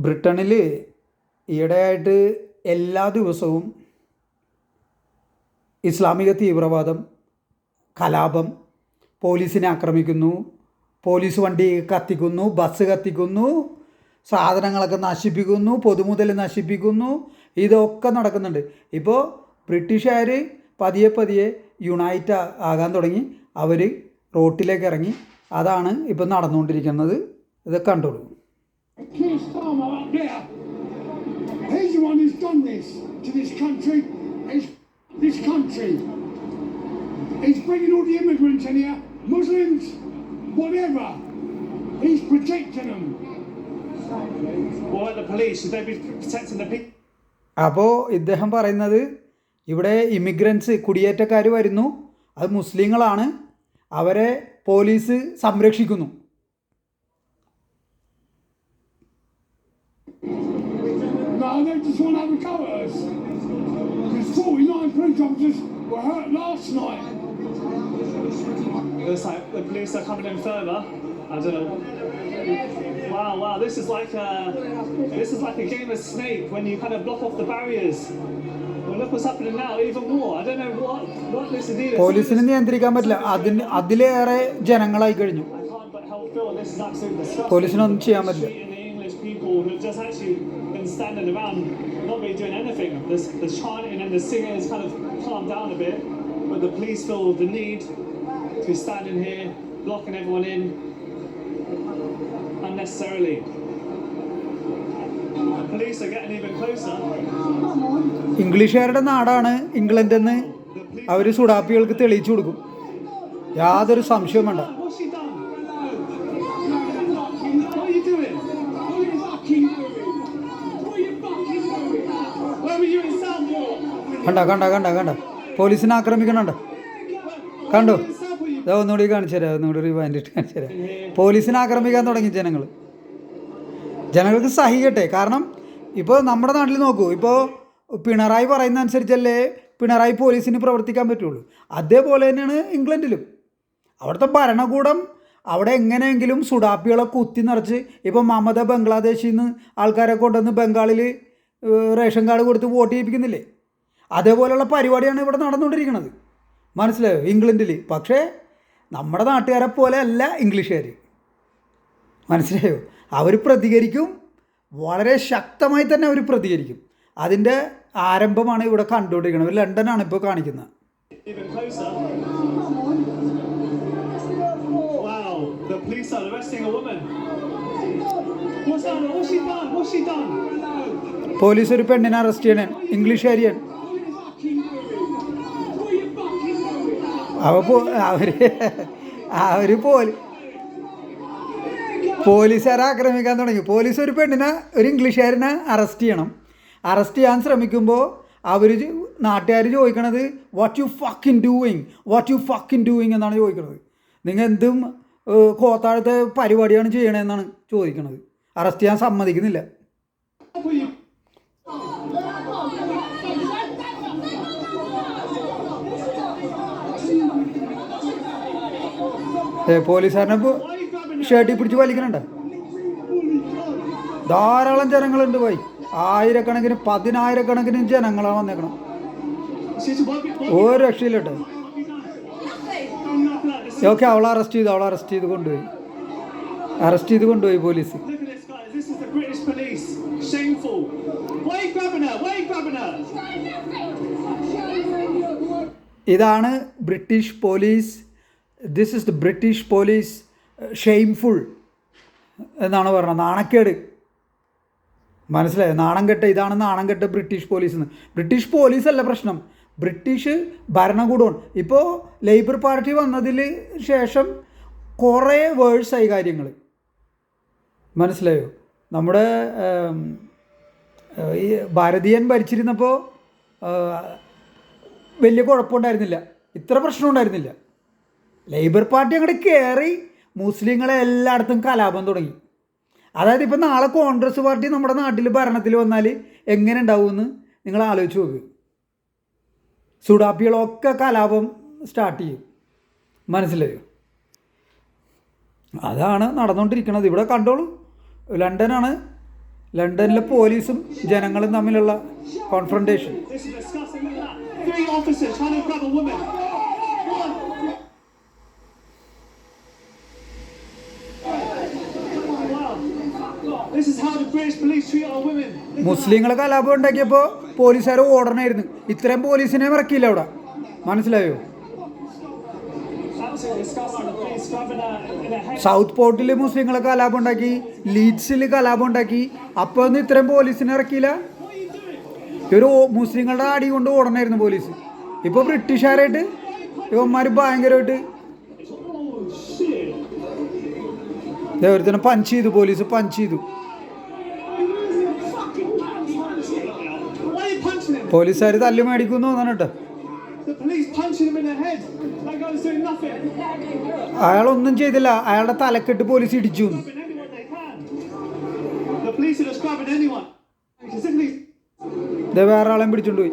ബ്രിട്ടനിൽ ഈയിടെയായിട്ട് എല്ലാ ദിവസവും ഇസ്ലാമിക തീവ്രവാദം കലാപം പോലീസിനെ ആക്രമിക്കുന്നു പോലീസ് വണ്ടി കത്തിക്കുന്നു ബസ് കത്തിക്കുന്നു സാധനങ്ങളൊക്കെ നശിപ്പിക്കുന്നു പൊതുമുതൽ നശിപ്പിക്കുന്നു ഇതൊക്കെ നടക്കുന്നുണ്ട്. ഇപ്പോൾ ബ്രിട്ടീഷുകാർ പതിയെ പതിയെ യുണൈറ്റ് ആകാൻ തുടങ്ങി. അവർ റോട്ടിലേക്ക് ഇറങ്ങി. അതാണ് ഇപ്പം നടന്നുകൊണ്ടിരിക്കുന്നത്. ഇത് കണ്ടോളൂ. Keir Starmer up there. He's the one who's done this to this country. He's this country. He's bringing all the immigrants in here, Muslims, whatever. He's protecting them. Why the police? Should they be protecting the people? അപ്പോൾ ഇദ്ദേഹം പറയുന്നത് ഇവിടെ immigrants കുടിയേറ്റക്കാർ വരുന്നു അത് മുസ്ലിങ്ങളാണ് അവരെ police സംരക്ഷിക്കുന്നു No, they just want to undercover us. There's 49 police officers were hurt last night. Looks like the police are coming in further. I don't know. Wow, wow, this is like a this is like a game of snake when you kind of block off the barriers. Well, look what's happening now, even more. I don't know what what this is either. പോലീസിന് നിയന്ത്രിക്കാൻ പറ്റില്ല അതിന് അതിലേറെ ജനങ്ങളായി കഴിഞ്ഞു I can't but help feel this is absolutely disgusting. പോലീസിനൊന്നും ചെയ്യാൻ പറ്റില്ല Standing around, not really doing anything. The, the chanting and the singing has kind of calmed down a bit, but the police feel the need to be standing here, blocking everyone in unnecessarily. The police are getting even closer. ഇംഗ്ലീഷുകാരുടെ നാടാണ് England എന്ന് അവർ സുഡാപ്പികൾക്ക് തെളിയിച്ചു കൊടുക്കും യാതൊരു സംശയവും വേണ്ട What's she done? What are you doing? What are you fucking doing? What are you fucking doing? Where were you in Southwark? കണ്ട കണ്ട കണ്ട കണ്ട? പോലീസിനെ ആക്രമിക്കണുണ്ട് കണ്ടു? ഇതാ ഒന്നുകൂടി കാണിച്ചു തരാം ഒന്നുകൂടി റിവൈൻഡ് ഇട്ട് കാണിച്ചു തരാം. പോലീസിനെ ആക്രമിക്കാൻ തുടങ്ങി ജനങ്ങൾ ജനങ്ങൾക്ക് സഹിക്കട്ടെ. കാരണം ഇപ്പോൾ നമ്മുടെ നാട്ടിൽ നോക്കൂ ഇപ്പോൾ പിണറായി പറയുന്ന അനുസരിച്ചല്ലേ പിണറായി പോലീസിന് പ്രവർത്തിക്കാൻ പറ്റുള്ളൂ. അതേപോലെ തന്നെയാണ് ഇംഗ്ലണ്ടിലും. അവിടുത്തെ ഭരണകൂടം അവിടെ എങ്ങനെയെങ്കിലും സുഡാപ്പികളെ കുത്തി നിറച്ച് ഇപ്പോൾ മമത ബംഗ്ലാദേശിൽ നിന്ന് ആൾക്കാരെ കൊണ്ടുവന്ന് ബംഗാളിൽ റേഷൻ കാർഡ് കൊടുത്ത് വോട്ട് ചെയ്യിപ്പിക്കുന്നില്ലേ? അതേപോലെയുള്ള പരിപാടിയാണ് ഇവിടെ നടന്നുകൊണ്ടിരിക്കുന്നത് മനസ്സിലായോ ഇംഗ്ലണ്ടിൽ പക്ഷേ നമ്മുടെ നാട്ടുകാരെ പോലെ അല്ല ഇംഗ്ലീഷുകാർ മനസ്സിലായോ അവർ പ്രതികരിക്കും വളരെ ശക്തമായി തന്നെ അവർ പ്രതികരിക്കും അതിന്റെ ആരംഭമാണ് ഇവിടെ കണ്ടുകൊണ്ടിരിക്കുന്നത് ലണ്ടനാണ് ഇപ്പോൾ കാണിക്കുന്നത്. Police are arresting a woman. What's that? What's she done? What's she done? Police ഒരു പെണ്ണിനെ അറസ്റ്റ് ചെയ്യണേ ഇംഗ്ലീഷുകാരിയാണ് അവ പോ- അവർ പോലീ പോലീസുകാരെ ആക്രമിക്കാൻ തുടങ്ങി. പോലീസ് ഒരു പെണ്ണിനെ ഒരു ഇംഗ്ലീഷുകാരനെ അറസ്റ്റ് ചെയ്യണം. അറസ്റ്റ് ചെയ്യാൻ ശ്രമിക്കുമ്പോൾ അവർ നാട്ടുകാർ ചോദിക്കണത് what you fucking doing what you fucking doing എന്നാണ് ചോദിക്കുന്നത് നിങ്ങൾ എന്തും കോത്താഴത്തെ പരിപാടിയാണ് ചെയ്യണതെന്നാണ് ചോദിക്കുന്നത് അറസ്റ്റ് ചെയ്യാൻ സമ്മതിക്കുന്നില്ല What you? ഏ, പോലീസുകാരനെ ഇപ്പോൾ? ഷർട്ടിൽ പിടിച്ച് വലിക്കണുണ്ട് ധാരാളം ജനങ്ങളുണ്ട് പോയി ആയിരക്കണക്കിന് പതിനായിരക്കണക്കിന് ജനങ്ങളാണ് വന്നേക്കണം? ഒരു രക്ഷയില്ലട്ടെ ഓക്കെ അവളെ അറസ്റ്റ് ചെയ്തു അവളെ അറസ്റ്റ് ചെയ്ത് കൊണ്ടുപോയി അറസ്റ്റ് ചെയ്ത് കൊണ്ടുപോയി പോലീസ്? ഇതാണ് British police this is the British police shameful എന്നാണ് പറഞ്ഞത്. നാണക്കേട്. മനസ്സിലായോ? നാണം കെട്ട ഇതാണ് നാണം കെട്ട ബ്രിട്ടീഷ് പോലീസ് എന്ന് ബ്രിട്ടീഷ് പോലീസല്ല പ്രശ്നം. ബ്രിട്ടീഷ് ഭരണകൂടമാണ് ഇപ്പോൾ ലേബർ പാർട്ടി വന്നതിൽ ശേഷം കുറേ വേഴ്സായി കാര്യങ്ങൾ. മനസ്സിലായോ? നമ്മുടെ ഈ ഭാരതീയൻ ഭരിച്ചിരുന്നപ്പോൾ വലിയ കുഴപ്പമുണ്ടായിരുന്നില്ല. ഇത്ര പ്രശ്നം ഉണ്ടായിരുന്നില്ല. ലേബർ പാർട്ടി അങ്ങോട്ട് കയറി മുസ്ലിങ്ങളെ എല്ലായിടത്തും കലാപം തുടങ്ങി. അതായത് ഇപ്പം നാളെ കോൺഗ്രസ് പാർട്ടി നമ്മുടെ നാട്ടിൽ ഭരണത്തിൽ വന്നാൽ എങ്ങനെ ഉണ്ടാവുമെന്ന് നിങ്ങൾ ആലോചിച്ച് നോക്ക്. സുഡാപ്പികളൊക്കെ കലാപം സ്റ്റാർട്ട് ചെയ്യും. മനസ്സിലായോ? അതാണ് നടന്നുകൊണ്ടിരിക്കുന്നത് ഇവിടെ കണ്ടോളൂ. ലണ്ടനാണ്. ലണ്ടനിലെ പോലീസും ജനങ്ങളും തമ്മിലുള്ള confrontation This is disgusting. Look at that. Three officers trying to grab a woman. Wow. This is how the British police treat our women. മുസ്ലിങ്ങൾ കലാപം ഉണ്ടാക്കിയപ്പോൾ പോലീസുകാർ ഓടണമായിരുന്നു ഇത്രയും പോലീസിനെ ഇറക്കിയില്ല അവിടെ. മനസ്സിലായോ. സൗത്ത് പോർട്ടിൽ മുസ്ലിങ്ങൾ കലാപം ഉണ്ടാക്കി ലീഡ്സിൽ കലാപം ഉണ്ടാക്കി. അപ്പോൾ ഒന്നും ഇത്രയും പോലീസിനെ ഇറക്കിയില്ല ഇവർ മുസ്ലിങ്ങളുടെ അടി കൊണ്ട് ഓടണമായിരുന്നു പോലീസ്. ഇപ്പോൾ ബ്രിട്ടീഷുകാരായിട്ട് ഇവന്മാർ ഭയങ്കരമായിട്ട്. ദേവരത്തിനെ പഞ്ച് ചെയ്തു പോലീസ് പഞ്ച് ചെയ്തു Why are you punching him? പോലീസുകാർ തല്ലി മേടിക്കുന്നു പറഞ്ഞിട്ട് അയാളൊന്നും ചെയ്തില്ല. അയാളുടെ തലക്കെട്ട് പോലീസ് ഇടിച്ചു. വേറെ ആളെയും പിടിച്ചോണ്ട് പോയി.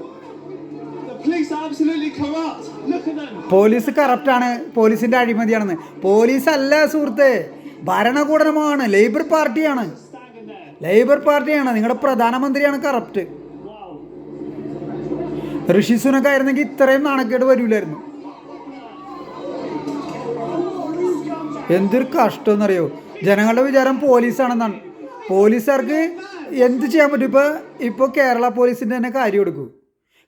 പോലീസ് കറപ്റ്റ് ആണ്. പോലീസിന്റെ അഴിമതിയാണെന്ന്. പോലീസ് അല്ല സുഹൃത്തെ ഭരണകൂടനമാണ് ലേബർ പാർട്ടിയാണ് ലേബർ പാർട്ടിയാണ് നിങ്ങളുടെ പ്രധാനമന്ത്രിയാണ് കറപ്റ്റ് ഋഷി സുനക്ക് ആയിരുന്നെങ്കിൽ ഇത്രയും നാണക്കേട് വരൂലായിരുന്നു. എന്തൊരു കഷ്ടം എന്നറിയോ ജനങ്ങളുടെ വിചാരം പോലീസാണെന്നാണ്. പോലീസുകാർക്ക് എന്ത് ചെയ്യാൻ പറ്റും? ഇപ്പോൾ ഇപ്പോൾ കേരള പോലീസിന്റെ തന്നെ കാര്യം എടുക്കൂ.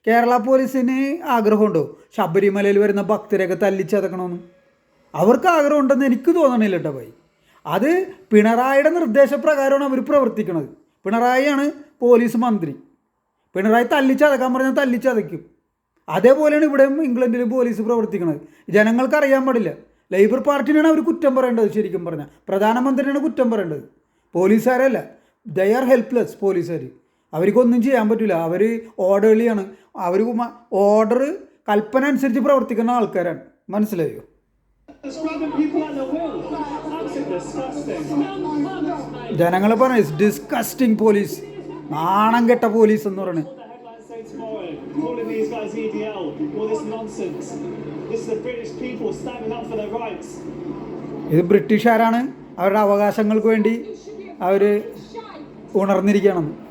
കേരള പോലീസിന് ആഗ്രഹമുണ്ടോ? ശബരിമലയിൽ വരുന്ന ഭക്തരെയൊക്കെ തല്ലിച്ചതക്കണമെന്ന് അവർക്ക് ആഗ്രഹം ഉണ്ടെന്ന് എനിക്ക് തോന്നണില്ല കേട്ടോ ഭായി. അത് പിണറായിയുടെ നിർദ്ദേശപ്രകാരമാണ് അവർ പ്രവർത്തിക്കുന്നത് പിണറായിയാണ് പോലീസ് മന്ത്രി. പിണറായി തല്ലിച്ചതക്കാൻ പറഞ്ഞാൽ തല്ലിച്ചതയ്ക്കും. അതേപോലെയാണ് ഇവിടെ ഇംഗ്ലണ്ടിലും പോലീസ് പ്രവർത്തിക്കുന്നത് ജനങ്ങൾക്ക് അറിയാൻ പാടില്ല. ലേബർ പാർട്ടിനാണ് അവർ കുറ്റം പറയേണ്ടത് ശരിക്കും പറഞ്ഞാൽ പ്രധാനമന്ത്രിയാണ് കുറ്റം പറയേണ്ടത്. പോലീസുകാരല്ല. ദേ ആർ ഹെൽപ്ലെസ് പോലീസുകാർ അവർക്കൊന്നും ചെയ്യാൻ പറ്റില്ല അവർ ഓർഡേളിയാണ് അവർ ഓർഡർ കൽപ്പന അനുസരിച്ച് പ്രവർത്തിക്കുന്ന ആൾക്കാരാണ്. മനസ്സിലായോ. ജനങ്ങൾ പറഞ്ഞു ഡിസ്കസ്റ്റിംഗ് പോലീസ് നാണം കെട്ട പോലീസ് എന്ന് പറയുന്നത് ഇത് ബ്രിട്ടീഷുകാരാണ്. അവരുടെ അവകാശങ്ങൾക്ക് വേണ്ടി അവർ ഉണർന്നിരിക്കണം.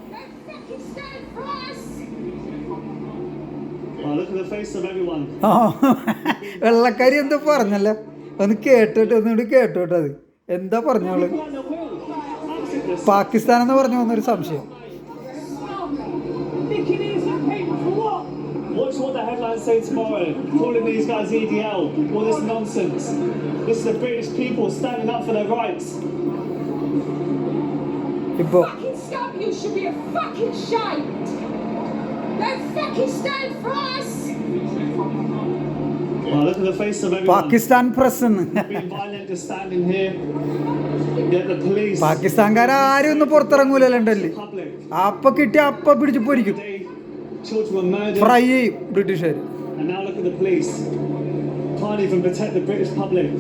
വെള്ളക്കാരി എന്താ പറഞ്ഞല്ലേ. ഒന്ന് കേട്ടോട്ട് ഒന്നുകൂടി കേട്ടോട്ടത് എന്താ പറഞ്ഞോൾ? പാകിസ്ഥാൻ എന്ന് പറഞ്ഞു വന്നൊരു സംശയം. What the headlines say tomorrow. Calling these guys EDL. All this nonsense. This is the British people standing up for their rights. ഇപ്പോൾ Fucking scum, you should be a fucking shite. Don't fucking stand for us! Oh, look at the face of everyone. Pakistan press എന്ന് Being violent, just standing here. Yet the police. പാകിസ്ഥാൻകാരും ഒന്നും പുറത്തിറങ്ങൂല ലണ്ടനിൽ Public. അപ്പ പിടിച്ചു അപ്പ പിടിച്ച് പൊരിക്കും ഫ്രൈ ചെയ്യും ബ്രിട്ടീഷുകാർ And now look at the police. Can't even protect the British public.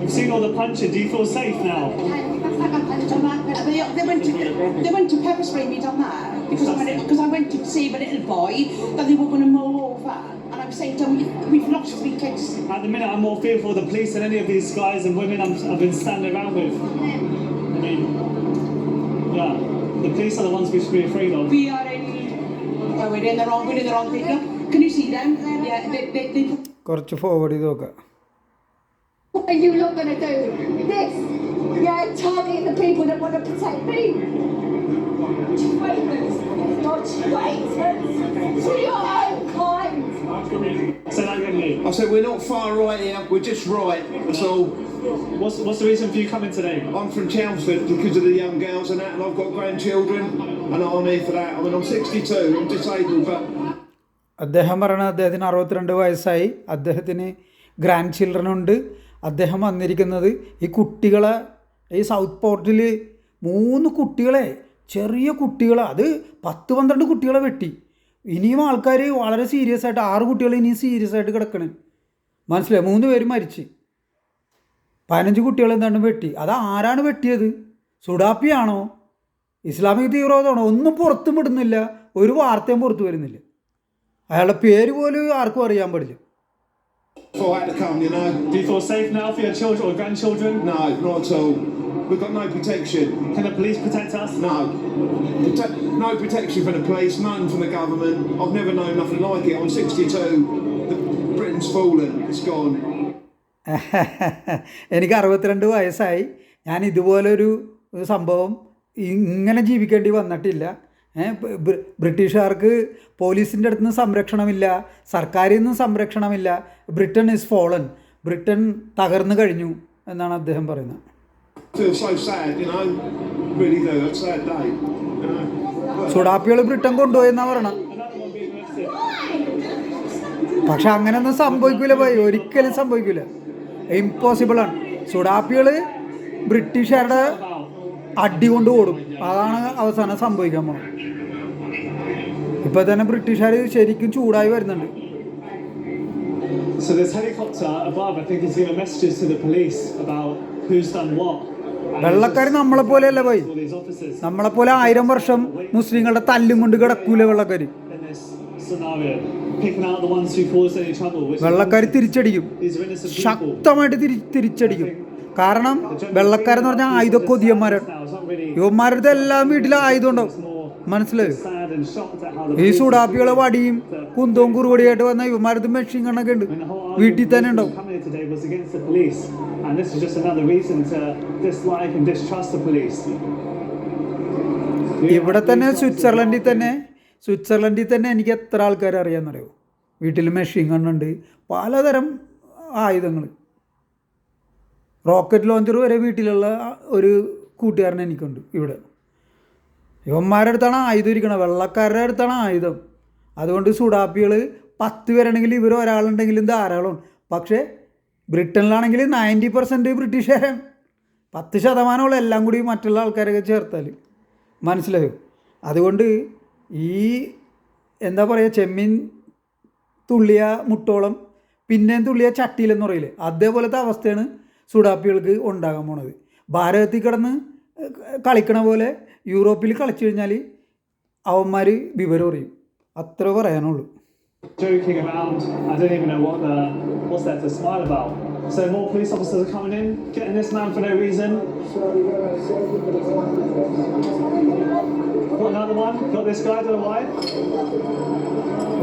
You've seen all the punching. Do you feel safe now? They, they went to they went to pepper spray me on that because I went because I went to see a little boy that they were going to mow over, and I'm saying to him, we've lost three kids. At the minute, I'm more fearful of the police than any of these guys and women I'm, I've been standing around with. I mean, yeah, the police are the ones we should be afraid of. We are in. Oh, we're in the wrong. We're in the wrong thing. Look, can you see them? Yeah, they they, they put കുറച്ച് forward ചെയ്ത് നോക്കാം What are you lot gonna do? This? Yeah, targeting the people that want to protect me? Traitors! You're traitors to your own kind! Say that again, Lee. I said, we're not far right here, we're just right. That's all. What's, what's the reason for you coming today? I'm from Chelmsford because of the young girls and that, and I've got grandchildren, and I'm here for that. I mean, I'm 62, I'm disabled, but അദ്ദേഹം പറയണത് അദ്ദേഹത്തിന് അറുപത്തിരണ്ട് വയസ്സായി അദ്ദേഹത്തിന് grand children ഉണ്ട് അദ്ദേഹം വന്നിരിക്കുന്നത് ഈ കുട്ടികളെ ഈ സൗത്ത് പോർട്ടിൽ മൂന്ന് കുട്ടികളെ ചെറിയ കുട്ടികളെ അത് പത്ത് പന്ത്രണ്ട് കുട്ടികളെ വെട്ടി ഇനിയും ആൾക്കാർ വളരെ സീരിയസ് ആയിട്ട് ആറ് കുട്ടികൾ ഇനിയും സീരിയസ് ആയിട്ട് കിടക്കണേ. മനസ്സിലായി? മൂന്ന് പേര് മരിച്ച്. പതിനഞ്ച് കുട്ടികൾ എന്താണ് വെട്ടി. അത് ആരാണ് വെട്ടിയത്? സുഡാപ്പിയാണോ? ഇസ്ലാമിക തീവ്രവാദമാണോ? ഒന്നും പുറത്തും വിടുന്നില്ല. ഒരു വാർത്തയും പുറത്ത് വരുന്നില്ല. അയാളുടെ പേര് പോലും ആർക്കും അറിയാൻ പാടില്ല. I had to come, you know. Do you feel safe now for your children or grandchildren? No, not at all. We've got no protection. Can the police protect us? No. Prote- no protection from the police, none from the government. I've never known nothing like it. I'm 62. The, Britain's fallen. It's gone. എനിക്ക് അറുപത്തിരണ്ട് വയസ്സായി ഞാൻ ഇതുപോലൊരു സംഭവം ഇങ്ങനെ ജീവിക്കേണ്ടി വന്നിട്ടില്ല ബ്രിട്ടീഷുകാർക്ക് പോലീസിന്റെ അടുത്ത് നിന്ന് സംരക്ഷണമില്ല സർക്കാരിൽ നിന്ന് സംരക്ഷണമില്ല ബ്രിട്ടൻ ഇസ് ഫോളൻ ബ്രിട്ടൻ തകർന്നു കഴിഞ്ഞു എന്നാണ് അദ്ദേഹം പറയുന്നത് സുഡാപ്പികൾ ബ്രിട്ടൻ കൊണ്ടുപോയി പറയണ. പക്ഷെ അങ്ങനെയൊന്നും സംഭവിക്കൂല പോയി ഒരിക്കലും സംഭവിക്കൂല. ഇമ്പോസിബിൾ ആണ്. സുഡാപ്പികൾ ബ്രിട്ടീഷുകാരുടെ അടി കൊണ്ട് ഓടും. അതാണ് അവസാനം സംഭവിക്കാൻ പോണത് ഇപ്പൊ തന്നെ ബ്രിട്ടീഷുകാർ ശരിക്കും ചൂടായി വരുന്നുണ്ട്. So this helicopter above, I think, he's giving messages to the police about who's done what. വെള്ളക്കാർ നമ്മളെ പോലെയല്ല പോയി നമ്മളെ പോലെ ആയിരം വർഷം മുസ്ലിങ്ങളുടെ തല്ലും കൊണ്ട് കിടക്കൂല. Which വെള്ളക്കാർ തിരിച്ചടിക്കും. ശക്തമായിട്ട് തിരി തിരിച്ചടിക്കും കാരണം വെള്ളക്കാരെന്ന് പറഞ്ഞാൽ ആയുധ കൊതിയന്മാരാണ് യുവന്മാരുടെ എല്ലാം വീട്ടിലും ആയുധം ഉണ്ടാവും മനസ്സിലായോ? ഈ സുഡാപ്പികളെ വടിയും കുന്തവും കുറുവടിയായിട്ട് വന്ന ഇവന്മാരത് മെഷീൻ കണ്ണൊക്കെ ഉണ്ട്. വീട്ടിൽ തന്നെ ഉണ്ടാവും. ഇവിടെ തന്നെ സ്വിറ്റ്സർലൻഡിൽ തന്നെ സ്വിറ്റ്സർലൻഡിൽ തന്നെ എനിക്ക് എത്ര ആൾക്കാരെ അറിയാമെന്നറിയോ? വീട്ടിൽ മെഷീൻ കണ്ണുണ്ട്. പലതരം ആയുധങ്ങൾ റോക്കറ്റ് ലോഞ്ചർ വരെ വീട്ടിലുള്ള ഒരു കൂട്ടുകാരൻ എനിക്കുണ്ട് ഇവിടെ. ഇവന്മാരുടെ അടുത്താണ് ആയുധം ഇരിക്കണം വെള്ളക്കാരുടെ അടുത്താണ് ആയുധം. അതുകൊണ്ട് സുഡാപ്പികൾ പത്ത് പേരാണെങ്കിൽ ഇവർ ഒരാളുണ്ടെങ്കിലും ധാരാളം പക്ഷേ ബ്രിട്ടനിലാണെങ്കിൽ നയന്റി പെർസെന്റ് ബ്രിട്ടീഷുകാരാണ് പത്ത് ശതമാനമുള്ള എല്ലാം കൂടി മറ്റുള്ള ആൾക്കാരൊക്കെ ചേർത്താൽ മനസ്സിലായോ? അതുകൊണ്ട് ഈ എന്താ പറയുക ചെമ്മീൻ തുള്ളിയ മുട്ടോളം പിന്നെയും തുള്ളിയ ചട്ടിയിലെന്ന് പറയില്ലേ അതേപോലത്തെ അവസ്ഥയാണ് സുഡാപ്പികൾക്ക് ഉണ്ടാകാൻ പോണത്. ഭാരതത്തിൽ കിടന്ന് കളിക്കണ പോലെ യൂറോപ്പിൽ കളിച്ചു കഴിഞ്ഞാൽ അവന്മാർ വിവരം അറിയും അത്ര പറയാനുള്ളൂ Joking around, I don't even know what the what's there to smile about. So more police officers are coming in, getting this man for no reason. Got another one. Got this guy. Don't know why.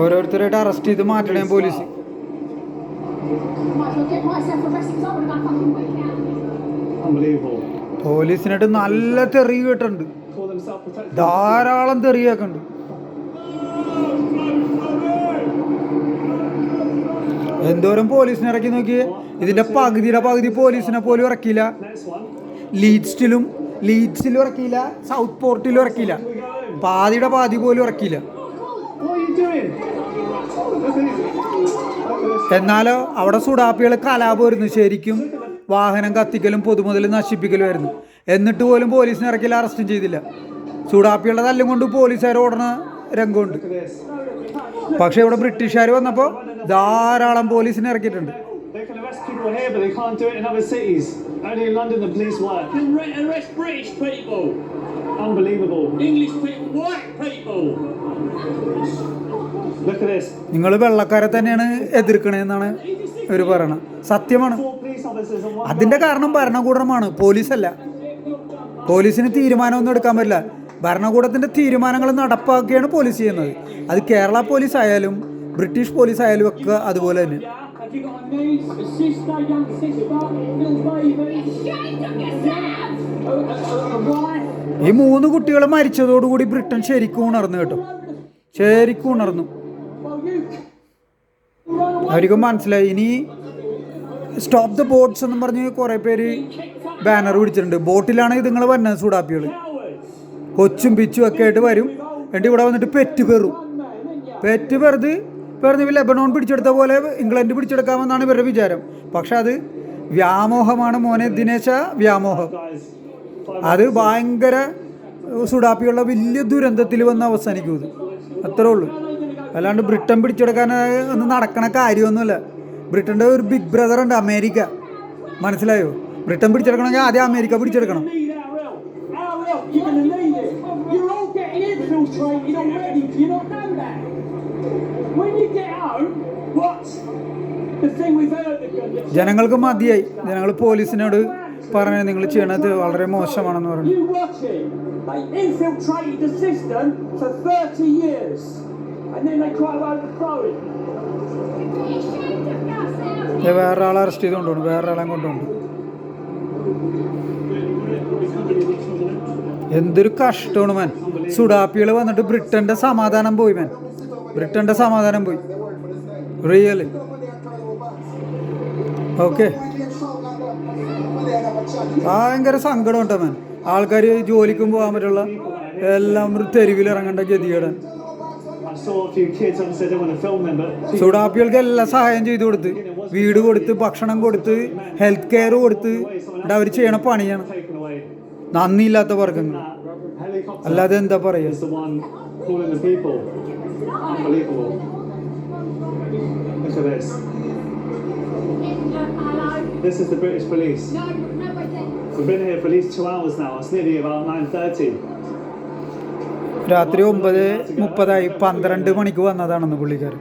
ഓരോരുത്തരായിട്ട് arrest ചെയ്ത് മാറ്റണേ police. പോലീസിനായിട്ട് നല്ല തെറി കേട്ടിട്ടുണ്ട്. ധാരാളം തെറിയൊക്കെ ഉണ്ട്. എന്തോരം പോലീസിനെ ഇറക്കി നോക്കി ഇതിന്റെ പകുതിയുടെ പകുതി പോലീസിനെ പോലും ഇറക്കിയില്ല. ലീഡ്സ്റ്റിലും. ലീഡ്സിലും ലീഡ്സിലും ഇറക്കിയില്ല സൗത്ത് പോർട്ടിലും ഇറക്കിയില്ല. പാതിയുടെ പാതി പോലും ഇറക്കിയില്ല. എന്നാലോ അവിടെ സുഡാപ്പികൾ കലാപമായിരുന്നു ശരിക്കും. വാഹനം കത്തിക്കലും പൊതുമുതൽ നശിപ്പിക്കലുമായിരുന്നു എന്നിട്ട് പോലും പോലീസിനെ ഇറക്കിയില്ല അറസ്റ്റും ചെയ്തില്ല. ചൂടാപ്പിയുള്ള തല്ലും കൊണ്ട് പോലീസുകാർ ഓടണ രംഗമുണ്ട്. പക്ഷേ ഇവിടെ ബ്രിട്ടീഷുകാർ വന്നപ്പോൾ ധാരാളം പോലീസിനെ ഇറക്കിയിട്ടുണ്ട്. നിങ്ങൾ വെള്ളക്കാരെ തന്നെയാണ് എതിർക്കണേന്നാണ് ഇവർ പറയണത്. സത്യമാണ്. അതിന്റെ കാരണം ഭരണകൂടമാണ് പോലീസല്ല. പോലീസിന് തീരുമാനമൊന്നും എടുക്കാൻ പറ്റില്ല. ഭരണകൂടത്തിന്റെ തീരുമാനങ്ങൾ നടപ്പാക്കുകയാണ് പോലീസ് ചെയ്യുന്നത്. അത് കേരള പോലീസ് ആയാലും ബ്രിട്ടീഷ് പോലീസ് ആയാലും ഒക്കെ അതുപോലെ തന്നെ? ഈ മൂന്ന് കുട്ടികൾ മരിച്ചതോടുകൂടി ബ്രിട്ടൻ ശരിക്കും ഉണർന്നു കേട്ടോ. ശരിക്കും ഉണർന്നു. അവർക്ക് മനസ്സിലായി. ഇനി സ്റ്റോപ്പ് ദ ബോട്ട്സ് എന്നും പറഞ്ഞ് കുറേ പേര് ബാനർ പിടിച്ചിട്ടുണ്ട്. ബോട്ടിലാണ് ഇതുങ്ങൾ വന്നത് Cowards. കൊച്ചും പിച്ചും ഒക്കെ ആയിട്ട് വരും. എന്നിട്ട് ഇവിടെ വന്നിട്ട് പെറ്റ് പെറും. പെറ്റ് പെറുത് പെറുന്ന് ലെബനോൺ പിടിച്ചെടുത്ത പോലെ ഇംഗ്ലണ്ട് പിടിച്ചെടുക്കാമെന്നാണ് ഇവരുടെ വിചാരം. പക്ഷെ അത് വ്യാമോഹമാണ് മോനെ ദിനേശ വ്യാമോഹം. അത് ഭയങ്കര സുഡാപ്പിയുള്ള വലിയ ദുരന്തത്തിൽ വന്ന് അവസാനിക്കും ഇത്. അത്രേ ഉള്ളൂ. അല്ലാണ്ട് ബ്രിട്ടൻ പിടിച്ചെടുക്കാൻ ഒന്നും നടക്കണ കാര്യമൊന്നുമില്ല. ബ്രിട്ടന്റെ ഒരു ബിഗ് ബ്രദർ ഉണ്ട് അമേരിക്ക. മനസ്സിലായോ? ബ്രിട്ടൻ പിടിച്ചെടുക്കണമെങ്കിൽ ആദ്യം അമേരിക്ക പിടിച്ചെടുക്കണം need our help. Our help, you're going to need it. You're all getting infiltrated ready, Do you not know that? When you get home, what? The thing we've heard that ജനങ്ങൾക്ക് മതിയായി ജനങ്ങൾ പോലീസിനോട് പറഞ്ഞു നിങ്ങൾ ചെയ്യണത് വളരെ മോശമാണെന്ന് പറഞ്ഞു you watch it. They infiltrated the system for 30 years. And then they try to overthrow it. ദേ വേറെ ആളെ അറസ്റ്റ് ചെയ്ത് കൊണ്ടുപോകണം വേറെ ആളെ കൊണ്ടുപോകണം എന്തൊരു കഷ്ടമാണ് മാൻ. സുഡാപ്പികൾ വന്നിട്ട് ബ്രിട്ടന്റെ സമാധാനം പോയി മാൻ. ബ്രിട്ടന്റെ സമാധാനം പോയി. റിയൽ ഓക്കെ ഭയങ്കര സങ്കടമുണ്ട് മാൻ. ആൾക്കാർ ജോലിക്കും പോകാൻ പറ്റുള്ള എല്ലാം തെരുവിൽ ഇറങ്ങേണ്ട ഗതികേടാൻ സുഡാപ്പികൾക്ക് എല്ലാം സഹായം ചെയ്തു കൊടുത്ത്. വീട് കൊടുത്ത് ഭക്ഷണം കൊടുത്ത് ഹെൽത്ത് കെയർ കൊടുത്ത് ഇവിടെ അവർ ചെയ്യണ പണിയാണ് നന്ദിയില്ലാത്ത വർഗങ്ങൾ അല്ലാതെ എന്താ പറയുക This is the British police. We've been here for at least two hours now. It's 9.30. രാത്രി ഒമ്പത് മുപ്പതായി പന്ത്രണ്ട് മണിക്ക് വന്നതാണെന്ന് പുള്ളിക്കാരൻ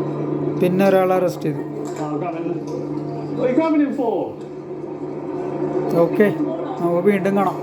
പിന്നെ ഒരാളെ അറസ്റ്റ് ചെയ്തു. ഓക്കെ നമുക്ക് വീണ്ടും കാണാം.